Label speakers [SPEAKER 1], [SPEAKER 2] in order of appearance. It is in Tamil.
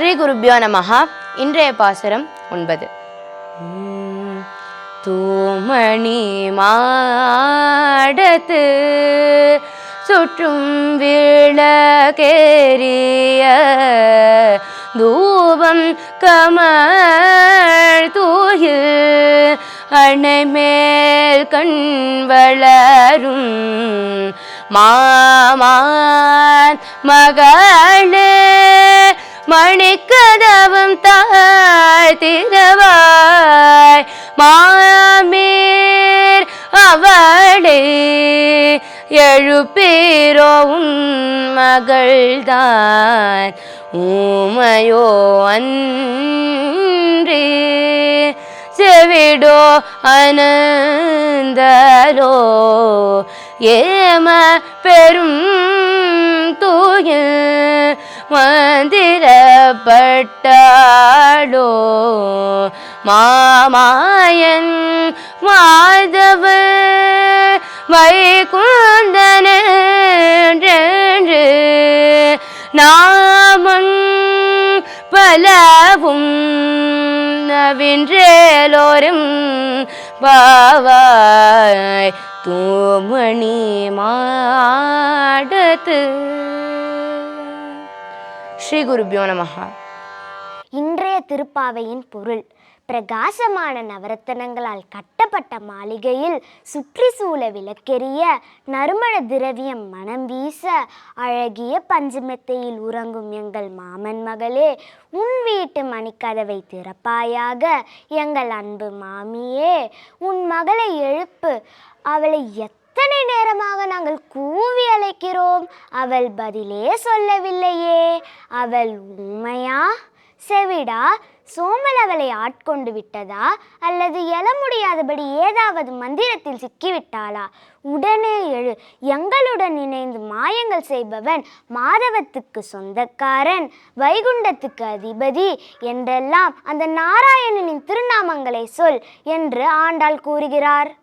[SPEAKER 1] ஸ்ரீ குருபியோ நமஹா. இன்றைய பாசுரம் ஒன்பது. தூமணி மாடத்து சுற்றும் விளக்கேறிய தூபம் கமல் தூயில் அணைமேல் கண் வளரும் மாமான் மகளே மணிக்கதவம் தாழ்த்திரவாய் மாமீர் அவளே எழுப்பீரோ உன் மகள்தான் ஊமையோ அன்றி செவிடோ அனந்தலோ ஏம பெரும் தூய மந்திரப்பட்டாளோ? மாமாயன் மாதவ வைகுந்தனென்று நாமம் பலவும் நவின்றேலோரும் பாவாய் தூமணி மாடத்து. ஸ்ரீ குருபியோ நமஹா.
[SPEAKER 2] இன்றைய திருப்பாவையின் பொருள் பிரகாசமான நவரத்தனங்களால் கட்டப்பட்ட மாளிகையில் சுற்றி சூழ விளக்கெரிய நறுமண திரவியம் மனம் வீச அழகிய பஞ்சமெத்தையில் உறங்கும் எங்கள் மாமன் மகளே உன் வீட்டு மணிக்கதவை திறப்பாயாக எங்கள் அன்பு மாமியே உன் மகளை எழுப்பு அவளை எத்தனை நேரமாக நாங்கள் கூவி அழைக்கிறோம்? அவள் பதிலே சொல்லவில்லையே. அவள் உண்மையா? செவிடா சோம்பல் அவளை ஆட்கொண்டு விட்டதா? அல்லது எழ முடியாதபடி ஏதாவது மந்திரத்தில் சிக்கிவிட்டாளா? உடனே எழு எங்களுடன் இணைந்து மாயங்கள் செய்பவன் மாதவத்துக்கு சொந்தக்காரன் வைகுண்டத்துக்கு அதிபதி என்றெல்லாம் அந்த நாராயணனின் திருநாமங்களை சொல் என்று ஆண்டாள் கூறுகிறார்.